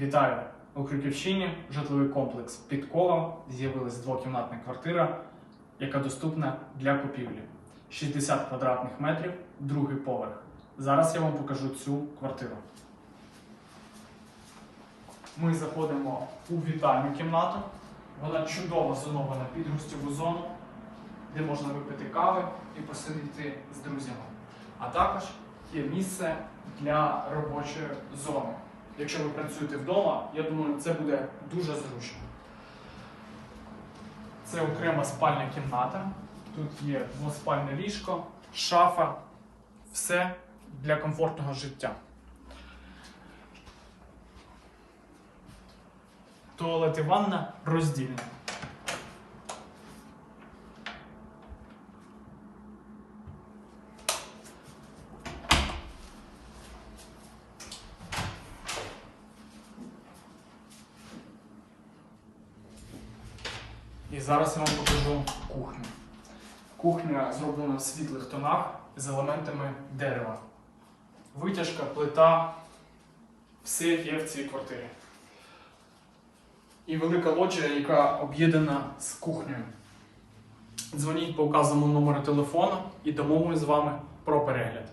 Вітаю! У Крюківщині житловий комплекс Підкова з'явилась двокімнатна квартира, яка доступна для купівлі. 60 квадратних метрів, другий поверх. Зараз я вам покажу цю квартиру. Ми заходимо у вітальну кімнату. Вона чудово зонована під гостьову зону, де можна випити кави і посидіти з друзями. А також є місце для робочої зони. Якщо ви працюєте вдома, я думаю, це буде дуже зручно. Це окрема спальня кімната. Тут є двоспальне ліжко, шафа, все для комфортного життя. Туалет і ванна роздільні. І зараз я вам покажу кухню. Кухня зроблена в світлих тонах з елементами дерева. Витяжка, плита, все є в цій квартирі. І велика лоджія, яка об'єднана з кухнею. Дзвоніть по указаному номеру телефону і домовимось з вами про перегляд.